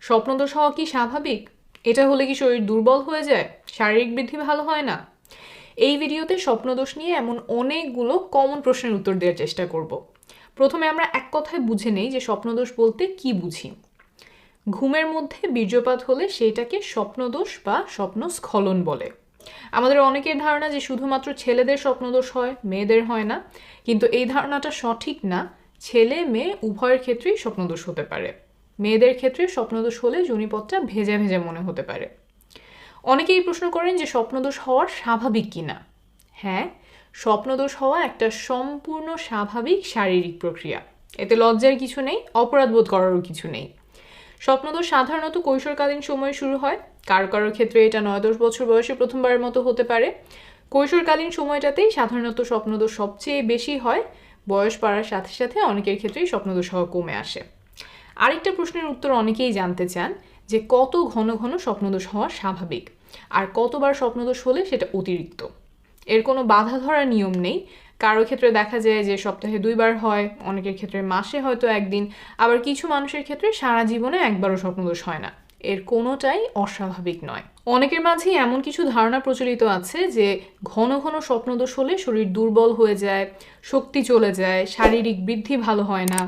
স্বপ্নদোষ হওয়া কি স্বাভাবিক? এটা হলে কি শরীর দুর্বল হয়ে যায়? শারীরিক বৃদ্ধি ভালো হয় না? এই ভিডিওতে স্বপ্নদোষ নিয়ে এমন অনেকগুলো কমন প্রশ্নের উত্তর দেওয়ার চেষ্টা করব। প্রথমে আমরা এক কথায় বুঝে নেই যে স্বপ্নদোষ বলতে কি বুঝি। ঘুমের মধ্যে বীর্যপাত হলে সেইটাকে স্বপ্নদোষ বা স্বপ্ন স্খলন বলে। আমাদের অনেকের ধারণা যে শুধুমাত্র ছেলেদের স্বপ্নদোষ হয়, মেয়েদের হয় না। কিন্তু এই ধারণাটা সঠিক না। ছেলে মেয়ে উভয়ের ক্ষেত্রেই স্বপ্নদোষ হতে পারে। মেয়েদের ক্ষেত্রে স্বপ্নদোষ হলে জুনিপথটা ভেজা ভেজা মনে হতে পারে। অনেকেই প্রশ্ন করেন যে স্বপ্নদোষ হওয়ার স্বাভাবিক কিনা হ্যাঁ স্বপ্নদোষ হওয়া একটা সম্পূর্ণ স্বাভাবিক শারীরিক প্রক্রিয়া। এতে লজ্জার কিছু নেই, অপরাধবোধ করারও কিছু নেই। স্বপ্নদোষ সাধারণত কৈশোরকালীন সময়ে শুরু হয়। কারও কারোর ক্ষেত্রে এটা নয় দশ বছর বয়সে প্রথমবারের মতো হতে পারে। কৈশোরকালীন সময়টাতেই সাধারণত স্বপ্নদোষ সবচেয়ে বেশি হয়। বয়স বাড়ার সাথে সাথে অনেকের ক্ষেত্রেই স্বপ্নদোষ হওয়া কমে আসে। আরেকটা প্রশ্নের উত্তর অনেকেই জানতে চান, যে কত ঘন ঘন স্বপ্নদোষ হওয়া স্বাভাবিক? আর কতবার স্বপ্নদোষ হলে সেটা অতিরিক্ত? এর কোনো বাধা ধরার নিয়ম নেই। কারও ক্ষেত্রে দেখা যায় যে সপ্তাহে দুইবার হয়, অনেকের ক্ষেত্রে মাসে হয়তো একদিন, আবার কিছু মানুষের ক্ষেত্রে সারা জীবনে একবারও স্বপ্নদোষ হয় না। এর কোনোটাই অস্বাভাবিক নয়। অনেকের মাঝেই এমন কিছু ধারণা প্রচলিত আছে যে ঘন ঘন স্বপ্নদোষ হলে শরীর দুর্বল হয়ে যায়, শক্তি চলে যায়, শারীরিক বৃদ্ধি ভালো হয় না।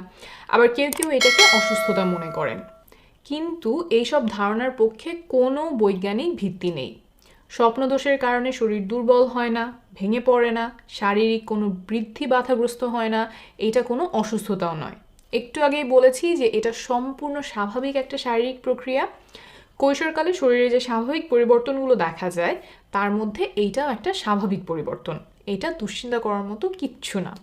আবার কেউ কেউ এটাকে অসুস্থতা মনে করেন। কিন্তু এইসব ধারণার পক্ষে কোনো বৈজ্ঞানিক ভিত্তি নেই। স্বপ্নদোষের কারণে শরীর দুর্বল হয় না, ভেঙে পড়ে না, শারীরিক কোনো বৃদ্ধি বাধাগ্রস্ত হয় না, এটা কোনো অসুস্থতাও নয়। একটু আগেই বলেছি যে এটা সম্পূর্ণ স্বাভাবিক একটা শারীরিক প্রক্রিয়া। কৈশোরকালে শরীরে যে স্বাভাবিক পরিবর্তনগুলো দেখা যায়, তার মধ্যে এইটাও একটা স্বাভাবিক পরিবর্তন। এটা দুশ্চিন্তা করার মতো কিচ্ছু না।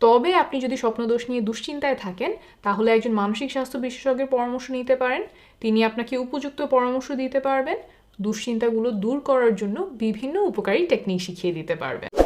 তবে আপনি যদি স্বপ্নদোষ নিয়ে দুশ্চিন্তায় থাকেন, তাহলে একজন মানসিক স্বাস্থ্য বিশেষজ্ঞের পরামর্শ নিতে পারেন। তিনি আপনাকে উপযুক্ত পরামর্শ দিতে পারবেন। দুশ্চিন্তাগুলো দূর করার জন্য বিভিন্ন উপকারী টেকনিক শিখিয়ে দিতে পারবেন।